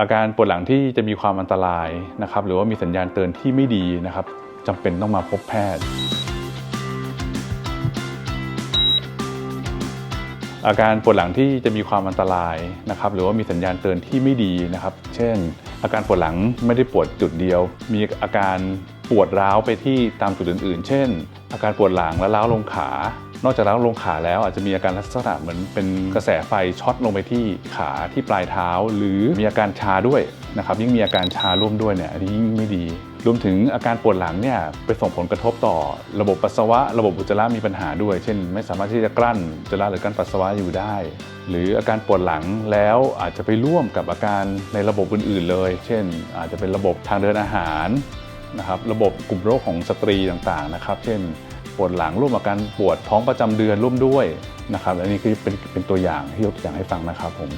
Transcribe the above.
อาการปวดหลังที่จะมีความอันตรายนะครับ หรือว่ามีสัญญาณเตือนที่ไม่ดีนะครับจำเป็นต้องมาพบแพทย์ อาการปวดหลังที่จะมีความอันตรายนะครับ หรือว่ามีสัญญาณเตือนที่ไม่ดีนะครับ เช่น อาการปวดหลังไม่ได้ปวดจุดเดียว มีอาการปวดร้าวไปที่ตามจุดอื่น ๆ เช่น อาการปวดหลังและร้าวลงขา นอกจากร้วลงขาแล้วอาจจะมีอาการลักษณะเหมือนเป็นกระแสไฟช็อตลงไปที่ขาที่ปลายเท้า หรือมีอาการชาด้วยนะครับยิ่งมีอาการชาร่วมด้วยเนี่ยอันนี้ยิ่งไม่ดี รวมถึงอาการปวดหลังเนี่ยไปส่งผลกระทบต่อ ระบบปัสสาวะ ระบบอุจจาระมีปัญหาด้วย เช่น ไม่สามารถที่จะกลั้นอุจจาระหรือกลั้นปัสสาวะอยู่ได้ หรืออาการปวดหลังแล้วอาจจะไปร่วมกับอาการในระบบอื่น ๆ เลย เช่น อาจจะเป็นระบบทางเดินอาหารนะครับระบบกลุ่มโรคของสตรีต่างๆนะครับ เช่น ปวดหลังร่วมกับการปวดท้องประจำเดือนร่วมด้วยนะครับอันนี้คือเป็นเป็นตัวอย่างที่ยกตัวอย่างให้ฟังนะครับผม